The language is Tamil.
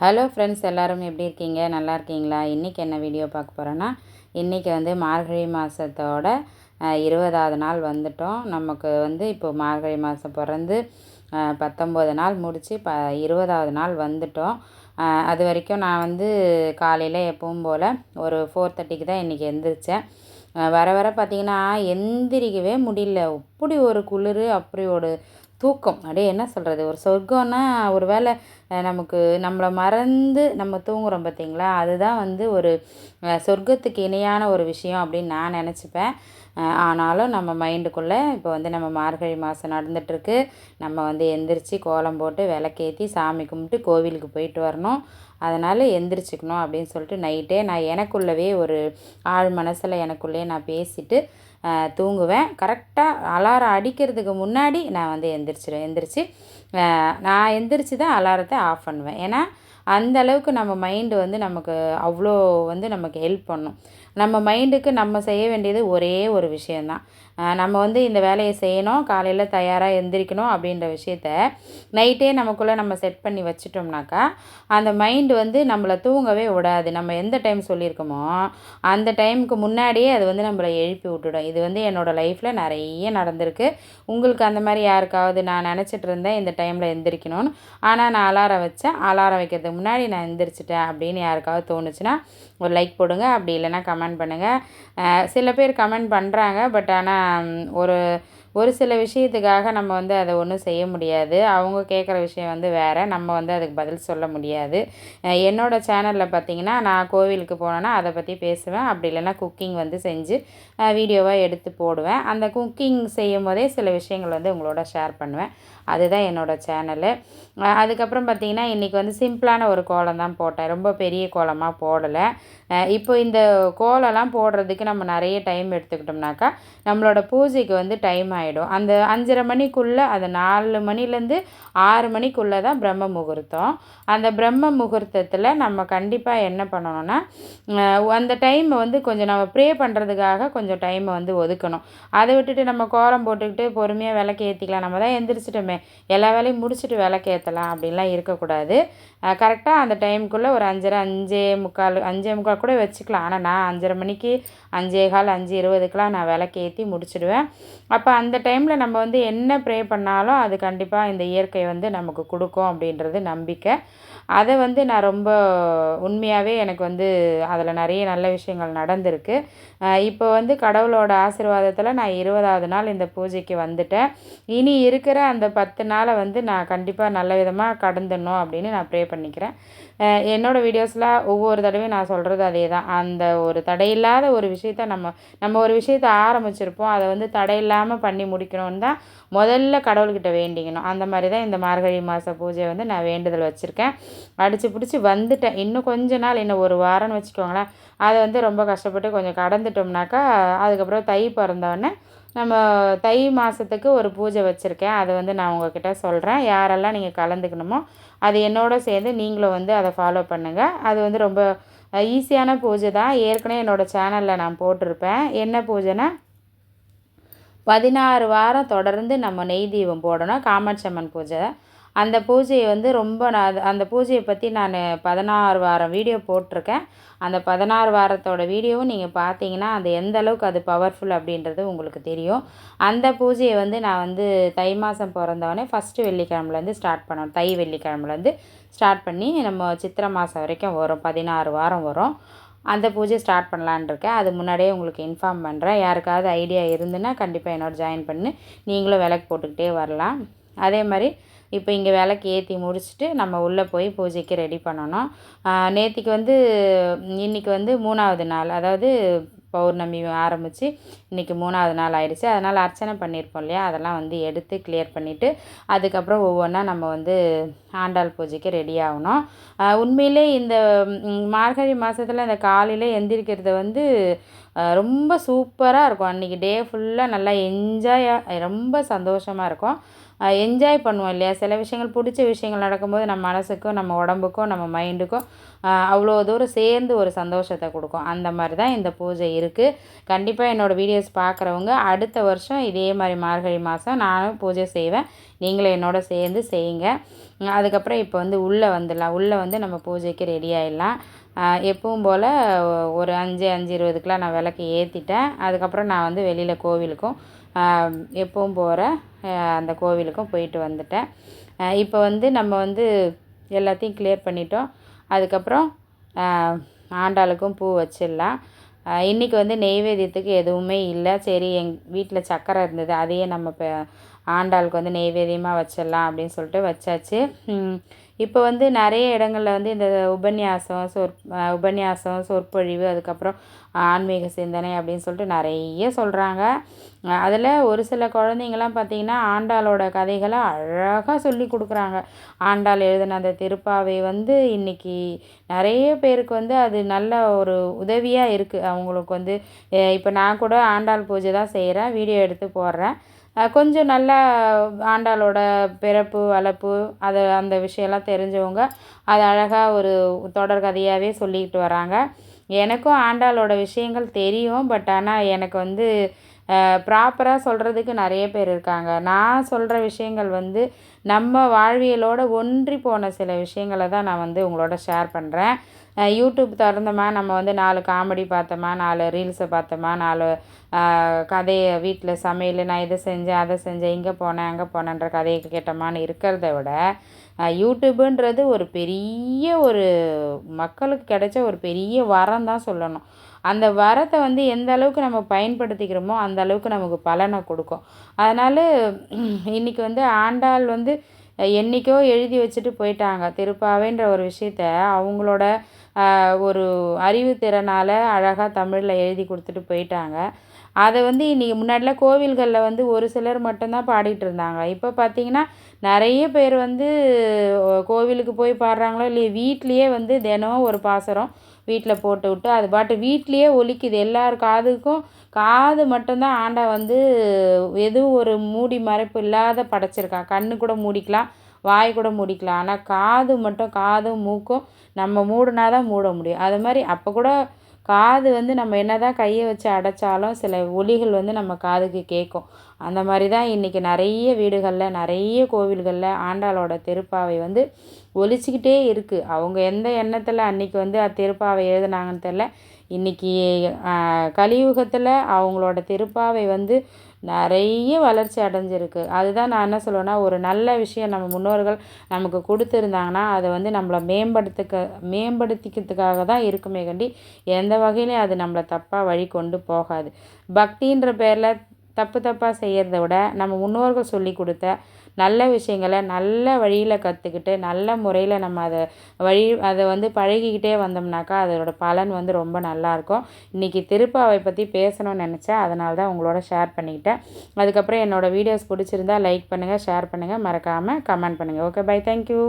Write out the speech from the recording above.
ஹலோ ஃப்ரெண்ட்ஸ் எல்லோரும் எப்படி இருக்கீங்க? நல்லா இருக்கீங்களா? இன்றைக்கி என்ன வீடியோ பார்க்க போகிறோன்னா இன்றைக்கி வந்து மார்கழி மாதத்தோட இருபதாவது நாள் வந்துட்டோம். நமக்கு வந்து இப்போது மார்கழி மாதம் பிறந்து பத்தொம்போது நாள் முடித்து ப இருபதாவது நாள் வந்துட்டோம். அது வரைக்கும் நான் வந்து காலையில் எப்பவும் போல் ஒரு ஃபோர் தேர்ட்டிக்கு தான் இன்றைக்கி எந்திரிச்சேன். வர வர பார்த்திங்கன்னா எந்திரிக்கவே முடியல. அப்படி ஒரு குளிர் அப்படி ஒரு தூக்கம். அப்படியே என்ன சொல்கிறது ஒரு சொர்க்கம்னா ஒரு வேளை நமக்கு நம்மளை மறந்து நம்ம தூங்குகிறோம் பார்த்தீங்களா? அதுதான் வந்து ஒரு சொர்க்கத்துக்கு இணையான ஒரு விஷயம் அப்படின்னு நான் நினச்சிப்பேன். ஆனாலும் நம்ம மைண்டுக்குள்ளே இப்போ வந்து நம்ம மார்கழி மாதம் நடந்துகிட்ருக்கு நம்ம வந்து எந்திரிச்சு கோலம் போட்டு விளக்கேற்றி சாமி கும்பிட்டு கோவிலுக்கு போயிட்டு வரணும். அதனால் எந்திரிச்சுக்கணும் அப்படின்னு சொல்லிட்டு நைட்டே நான் எனக்குள்ளவே ஒரு ஆழ் மனசில் எனக்குள்ளேயே நான் பேசிட்டு தூங்குவேன். கரெக்டாக அலாரம் அடிக்கிறதுக்கு முன்னாடி நான் வந்து எந்திரிச்சிடுவேன் எந்திரிச்சு நான் எந்திரிச்சு தான் அலாரத்தை ஆஃப் பண்ணுவேன். ஏன்னா அந்தளவுக்கு நம்ம மைண்டு வந்து நமக்கு அவ்வளோ வந்து நமக்கு ஹெல்ப் பண்ணும். நம்ம மைண்டுக்கு நம்ம செய்ய வேண்டியது ஒரே ஒரு விஷயந்தான் நம்ம வந்து இந்த வேலையை செய்யணும் காலையில் தயாராக எந்திரிக்கணும் அப்படின்ற விஷயத்த நைட்டே நமக்குள்ளே நம்ம செட் பண்ணி வச்சிட்டோம்னாக்கா அந்த மைண்டு வந்து நம்மளை தூங்கவே விடாது. நம்ம எந்த டைம் சொல்லியிருக்கோமோ அந்த டைமுக்கு முன்னாடியே அது வந்து நம்மளை எழுப்பி விட்டுடும். இது வந்து என்னோடய லைஃப்பில் நிறைய நடந்திருக்கு. உங்களுக்கு அந்த மாதிரி யாருக்காவது நான் நினச்சிட்டு இருந்தேன் இந்த டைமில் எந்திரிக்கணும்னு. ஆனால் நான் அலாரம் வச்சேன். அலாரம் வைக்கிறதுக்கு முன்னாடி நான் எந்திரிச்சிட்டேன் அப்படின்னு யாருக்காவது தோணுச்சுன்னா ஒரு லைக் போடுங்க. அப்படி இல்லைன்னா கமெண்ட் கமெண்ட் பண்ணுங்கள் சில பேர் கமெண்ட் பண்ணுறாங்க பட் ஆனால் ஒரு ஒரு சில விஷயத்துக்காக நம்ம வந்து அதை ஒன்றும் செய்ய முடியாது. அவங்க கேட்குற விஷயம் வந்து வேறு நம்ம வந்து அதுக்கு பதில் சொல்ல முடியாது. என்னோடய சேனலில் பார்த்தீங்கன்னா நான் கோவிலுக்கு போனேன்னா அதை பற்றி பேசுவேன். அப்படி இல்லைன்னா குக்கிங் வந்து செஞ்சு வீடியோவாக எடுத்து போடுவேன். அந்த குக்கிங் செய்யும் போதே சில விஷயங்கள் வந்து உங்களோட ஷேர் பண்ணுவேன். அதுதான் என்னோடய சேனலு. அதுக்கப்புறம் பார்த்தீங்கன்னா இன்றைக்கி வந்து சிம்பிளான ஒரு கோலம் தான் போட்டேன். ரொம்ப பெரிய கோலமாக போடலை. இப்போ இந்த கோலம்லாம் போடுறதுக்கு நம்ம நிறைய டைம் எடுத்துக்கிட்டோம்னாக்கா நம்மளோட பூஜைக்கு வந்து டைம் ஆகிடும் அந்த அஞ்சரை மணிக்குள்ளே அது நாலு மணிலேருந்து ஆறு மணிக்குள்ளே தான் பிரம்ம முகூர்த்தம். அந்த பிரம்ம முகூர்த்தத்தில் நம்ம கண்டிப்பாக என்ன பண்ணணும்னா அந்த டைமை வந்து கொஞ்சம் நம்ம ப்ரே பண்ணுறதுக்காக கொஞ்சம் டைமை வந்து ஒதுக்கணும். அதை விட்டுட்டு நம்ம கோலம் போட்டுக்கிட்டு பொறுமையாக விளக்கு ஏற்றிக்கலாம் நம்ம தான் எந்திரிச்சிட்டோமே. எல்லா வேலையும் முடிச்சுட்டு விளக்கு ஏற்றலாம் அப்படின்லாம் இருக்கக்கூடாது. கரெக்டாக அந்த டைமுக்குள்ளே ஒரு அஞ்சரை அஞ்சே முக்கால் அஞ்சே முக்கால் கூட வச்சுக்கலாம். ஆனால் நான் அஞ்சரை மணிக்கு அஞ்சே கால் அஞ்சு இருபதுக்கெலாம் நான் விளக்கு ஏற்றி முடிச்சிடுவேன். அப்போ அந்த டைமில் நம்ம வந்து என்ன ப்ரே பண்ணாலும் அது கண்டிப்பாக இந்த இயற்கை வந்து நமக்கு கொடுக்கும் அப்படின்றது நம்பிக்கை. அதை வந்து நான் ரொம்ப உண்மையாகவே எனக்கு வந்து அதில் நிறைய நல்ல விஷயங்கள் நடந்திருக்கு. இப்போ வந்து கடவுளோட ஆசிர்வாதத்தில் நான் இருபதாவது நாள் இந்த பூஜைக்கு வந்துட்டேன். இனி இருக்கிற அந்த பத்து நாளை வந்து நான் கண்டிப்பாக நல்ல விதமாக கடந்துடணும் அப்படின்னு நான் ப்ரே பண்ணிக்கிறேன். என்னோடய என்னோட வீடியோஸில் ஒவ்வொரு தடவையும் நான் சொல்கிறது அதே தான் அந்த ஒரு தடையில்லாத ஒரு விஷயத்த நம்ம நம்ம ஒரு விஷயத்த ஆரம்பிச்சிருப்போம். அதை வந்து தடையில்லாமல் பண்ணி முடிக்கணும்னு தான் முதல்ல கடவுள்கிட்ட வேண்டிக்கணும். அந்த மாதிரி தான் இந்த மார்கழி மாத பூஜை வந்து நான் வேண்டுதல் வச்சுருக்கேன். அடித்து பிடிச்சி வந்துட்டேன். இன்னும் கொஞ்ச நாள் இன்னும் ஒரு வாரம்னு வச்சுக்கோங்களேன். அதை வந்து ரொம்ப கஷ்டப்பட்டு கொஞ்சம் கடந்துட்டோம்னாக்கா அதுக்கப்புறம் தை பிறந்தோடனே நம்ம தை மாதத்துக்கு ஒரு பூஜை வச்சுருக்கேன். அதை வந்து நான் உங்ககிட்ட சொல்கிறேன் யாரெல்லாம் நீங்கள் கலந்துக்கணுமோ அது என்னோட சேர்ந்து நீங்களும் வந்து அதை ஃபாலோ பண்ணுங்கள் அது வந்து ரொம்ப ஈஸியான பூஜை தான். ஏற்கனவே என்னோடய சேனலில் நான் போட்டிருப்பேன். என்ன பூஜைனா பதினாறு வாரம் தொடர்ந்து நம்ம நெய் தீபம் போடணும். காமாட்சி அம்மன் பூஜை. அந்த பூஜையை வந்து ரொம்ப நான் அது- அந்த பூஜையை பற்றி நான் பதினாறு வாரம் வீடியோ போட்டிருக்கேன். அந்த பதினாறு வாரத்தோட வீடியோவும் நீங்கள் பார்த்தீங்கன்னா அது எந்த அளவுக்கு அது பவர்ஃபுல் அப்படின்றது உங்களுக்கு தெரியும். அந்த பூஜையை வந்து நான் வந்து தை மாதம் பிறந்தவொடனே ஃபஸ்ட்டு வெள்ளிக்கிழமலேருந்து ஸ்டார்ட் பண்ணோம் தை வெள்ளிக்கிழமலேருந்து ஸ்டார்ட் பண்ணி நம்ம சித்திரை மாதம் வரைக்கும் வரும். பதினாறு வாரம் வரும். அந்த பூஜை ஸ்டார்ட் பண்ணலான் இருக்கேன். அது முன்னாடியே உங்களுக்கு இன்ஃபார்ம் பண்ணுறேன் யாருக்காவது ஐடியா இருந்துன்னா கண்டிப்பாக என்னோட ஜாயின் பண்ணி. நீங்களும் விளக்கு போட்டுக்கிட்டே வரலாம். அதே மாதிரி இப்போ இங்கே விளக்கு ஏற்றி முடிச்சுட்டு நம்ம உள்ளே போய் பூஜைக்கு ரெடி பண்ணணும். நேற்றுக்கு வந்து இன்றைக்கி வந்து மூணாவது நாள். அதாவது பௌர்ணமி ஆரம்பித்து இன்றைக்கி மூணாவது நாள் ஆயிடுச்சு. அதனால் அர்ச்சனை பண்ணியிருப்போம் இல்லையா? அதெல்லாம் வந்து எடுத்து கிளியர் பண்ணிவிட்டு அதுக்கப்புறம் ஒவ்வொன்றா நம்ம வந்து ஆண்டாள் பூஜைக்கு ரெடி ஆகணும். உண்மையிலே இந்த மார்கழி மாதத்தில் இந்த காலையில் எந்திரிக்கிறது வந்து ரொம்ப சூப்பராக இருக்கும். அன்றைக்கி டே ஃபுல்லாக நல்லா என்ஜாயாக ரொம்ப சந்தோஷமாக இருக்கும். என்ஜாய் பண்ணுவோம் இல்லையா? சில விஷயங்கள் பிடிச்ச விஷயங்கள் நடக்கும்போது நம்ம மனசுக்கும் நம்ம உடம்புக்கும் நம்ம மைண்டுக்கும் அவ்வளோ தூரம் சேர்ந்து ஒரு சந்தோஷத்தை கொடுக்கும். அந்த மாதிரி தான் இந்த பூஜை இருக்குது கண்டிப்பாக என்னோடய வீடியோஸ் பார்க்குறவங்க அடுத்த வருஷம் இதே மாதிரி மார்கழி மாதம் நானும் பூஜை செய்வேன். நீங்களும் என்னோட சேர்ந்து செய்யுங்க. அதுக்கப்புறம் இப்போ வந்து உள்ளே வந்துடலாம். உள்ளே வந்து நம்ம பூஜைக்கு ரெடி ஆகிடலாம் எப்பவும் போல் ஒரு அஞ்சு அஞ்சு இருபதுக்கெலாம் நான் விளக்கு ஏற்றிட்டேன் அதுக்கப்புறம் நான் வந்து வெளியில் கோவிலுக்கும் எப்பவும் போகிற அந்த கோவிலுக்கும் போயிட்டு வந்துட்டேன். இப்போ வந்து நம்ம வந்து எல்லாத்தையும் கிளியர் பண்ணிட்டோம். அதுக்கப்புறம் ஆண்டாளுக்கும் பூ வச்சிடலாம். இன்றைக்கி வந்து நெய்வேத்தியத்துக்கு எதுவுமே இல்லை. சரி எங் வீட்டில் சக்கரை இருந்தது அதையே நம்ம இப்போ ஆண்டாளுக்கு வந்து நெய்வேதியமாக வச்சிடலாம் அப்படின்னு சொல்லிட்டு வச்சாச்சு. இப்போ வந்து நிறைய இடங்களில் வந்து இந்த உபன்யாசம் சொற் உபன்யாசம் சொற்பொழிவு அதுக்கப்புறம் ஆன்மீக சிந்தனை அப்படின்னு சொல்லிட்டு நிறைய சொல்கிறாங்க அதில் ஒரு சில குழந்தைங்கள்லாம் பார்த்திங்கன்னா ஆண்டாளோட கதைகளை அழகாக சொல்லி கொடுக்குறாங்க. ஆண்டாள் எழுதின அந்த திருப்பாவை வந்து இன்றைக்கி நிறைய பேருக்கு வந்து அது நல்ல ஒரு உதவியாக இருக்குது அவங்களுக்கு வந்து இப்போ நான் கூட ஆண்டாள் பூஜை தான் செய்கிறேன் வீடியோ எடுத்து போடுறேன். கொஞ்சம் நல்லா ஆண்டாளோட பிறப்பு வளர்ப்பு அதை அந்த விஷயம்லாம் தெரிஞ்சவங்க அது அழகாக ஒரு தொடர் கதையாகவே சொல்லிக்கிட்டு வராங்க. எனக்கும் ஆண்டாளோட விஷயங்கள் தெரியும் பட் ஆனால் எனக்கு வந்து ப்ராப்பராக சொல்கிறதுக்கு நிறைய பேர் இருக்காங்க. நான் சொல்கிற விஷயங்கள் வந்து நம்ம வாழ்வியலோட ஒன்றி போன சில விஷயங்களை தான் நான் வந்து உங்களோட ஷேர் பண்ணுறேன் யூடியூப் திறந்தோமா நம்ம வந்து நாலு காமெடி பார்த்தோமா நாலு ரீல்ஸை பார்த்தோமா நாலு கதையை வீட்டில் சமையல் நான் இதை செஞ்சேன் அதை செஞ்சேன் இங்கே போனேன் அங்கே போனேன்ற கதையை கேட்டோமான்னு இருக்கிறத விட யூடியூபுன்றது ஒரு பெரிய ஒரு மக்களுக்கு கிடைச்ச ஒரு பெரிய வரம் தான் சொல்லணும். அந்த வரத்தை வந்து எந்த அளவுக்கு நம்ம பயன்படுத்திக்கிறோமோ அந்த அளவுக்கு நமக்கு பலனை கொடுக்கும். அதனால் இன்றைக்கி வந்து ஆண்டாள் வந்து என்றைக்கோ எழுதி வச்சுட்டு போயிட்டாங்க. திருப்பாவைன்ற ஒரு விஷயத்த அவங்களோட ஒரு அறிவுத்திறனால் அழகாக தமிழில் எழுதி கொடுத்துட்டு போயிட்டாங்க. அதை வந்து இன்றைக்கி முன்னாடிலாம் கோவில்களில் வந்து ஒரு சிலர் மட்டும்தான் பாடிட்டு இருந்தாங்க. இப்போ பார்த்திங்கன்னா நிறைய பேர் வந்து கோவிலுக்கு போய் பாடுறாங்களோ இல்லையோ வீட்லேயே வந்து தினம் ஒரு பாசுரம் வீட்டில் போட்டு விட்டு அது பாட்டு வீட்லேயே ஒலிக்குது. எல்லார் காதுக்கும் காது மட்டும்தான் ஆண்டை வந்து எதுவும் ஒரு மூடி மறைப்பு இல்லாத படைச்சிருக்கான் கண்ணு கூட மூடிக்கலாம். வாய் கூட மூடிக்கலாம். ஆனால் காது மட்டும் காதும் மூக்கும் நம்ம மூடினா தான் மூட முடியும். அது மாதிரி அப்போ கூட காது வந்து நம்ம என்ன தான் கையை வச்சு அடைச்சாலும் சில ஒலிகள் வந்து நம்ம காதுக்கு கேட்கும். அந்த மாதிரி தான் இன்றைக்கி நிறைய வீடுகளில் நிறைய கோவில்களில் ஆண்டாளோட திருப்பாவை வந்து ஒலிச்சிக்கிட்டே இருக்குது அவங்க எந்த எண்ணத்தில் அன்றைக்கி வந்து திருப்பாவை எழுதுனாங்கன்னு தெரில இன்றைக்கி கலியுகத்தில் அவங்களோட திருப்பாவை வந்து நிறைய வளர்ச்சி அடைஞ்சிருக்கு. அதுதான் நான் என்ன சொல்லுவேன்னா ஒரு நல்ல விஷயம் நம்ம முன்னோர்கள் நமக்கு கொடுத்துருந்தாங்கன்னா அதை வந்து நம்மளை மேம்படுத்துக்க மேம்படுத்திக்கிறதுக்காக தான் இருக்குமே கண்டி எந்த வகையிலையும் அது நம்மளை தப்பாக வழி கொண்டு போகாது. பக்தின்ற பேரில் தப்பு தப்பாக செய்கிறத விட நம்ம முன்னோர்கள் சொல்லி கொடுத்த நல்ல விஷயங்களை நல்ல வழியில் கற்றுக்கிட்டு நல்ல முறையில் நம்ம அதை வழி அதை வந்து பழகிக்கிட்டே வந்தோம்னாக்கா அதோட பலன் வந்து ரொம்ப நல்லாயிருக்கும் இன்றைக்கி திருப்பாவை பற்றி பேசணும்னு நினச்சேன். அதனால தான் உங்களோட ஷேர் பண்ணிக்கிட்டேன். அதுக்கப்புறம் என்னோடய வீடியோஸ் பிடிச்சிருந்தா லைக் பண்ணுங்கள் ஷேர் பண்ணுங்கள் மறக்காமல் கமெண்ட் பண்ணுங்கள் ஓகே பை தேங்க்யூ